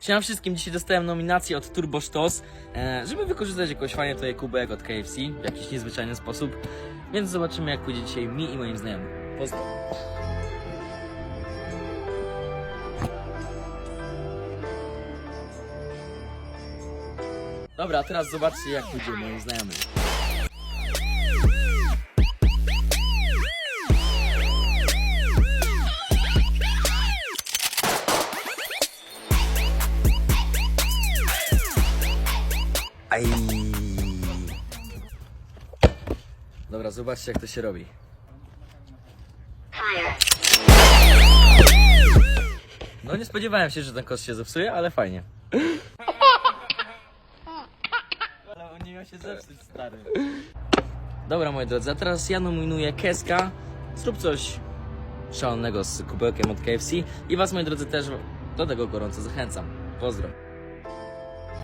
Siema wszystkim, dzisiaj dostałem nominację od Turbo Sztos, e, żeby wykorzystać jakoś fajnie tutaj kubek od KFC w jakiś niezwyczajny sposób. Więc zobaczymy jak pójdzie dzisiaj mi i moim znajomym. Pozdro. Dobra, teraz zobaczcie jak pójdzie moim znajomym. Aj. Dobra, zobaczcie jak to się robi. No nie spodziewałem się, że ten kos się zepsuje, ale fajnie. Ale on nie miał się zepsuć, stary. Dobra, moi drodzy, a teraz ja nominuję Keska. Zrób coś szalonego z kubełkiem od KFC. I was, moi drodzy, też do tego gorąco zachęcam. Pozdro.